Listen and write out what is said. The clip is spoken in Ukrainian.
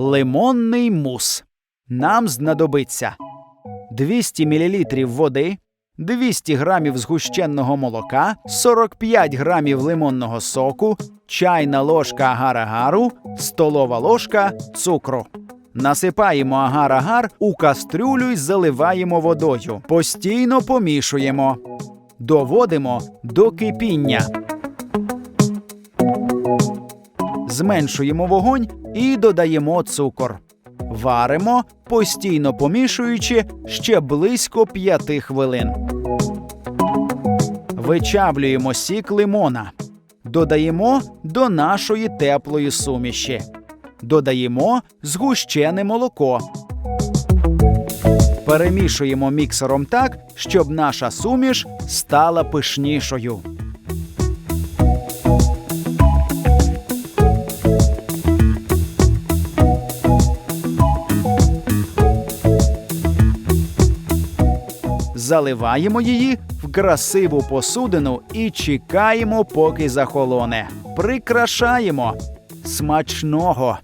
лимонний мус. Нам знадобиться 200 мл води, 200 грамів згущенного молока, 45 грамів лимонного соку, чайна ложка агар-агару, столова ложка цукру. Насипаємо агар-агар у кастрюлю й заливаємо водою. Постійно помішуємо. Доводимо до кипіння. Зменшуємо вогонь і додаємо цукор. Варимо, постійно помішуючи ще близько 5 хвилин. Вичавлюємо сік лимона. Додаємо до нашої теплої суміші. Додаємо згущене молоко. Перемішуємо міксером так, щоб наша суміш стала пишнішою. Заливаємо її в красиву посудину і чекаємо, поки захолоне. Прикрашаємо смачного.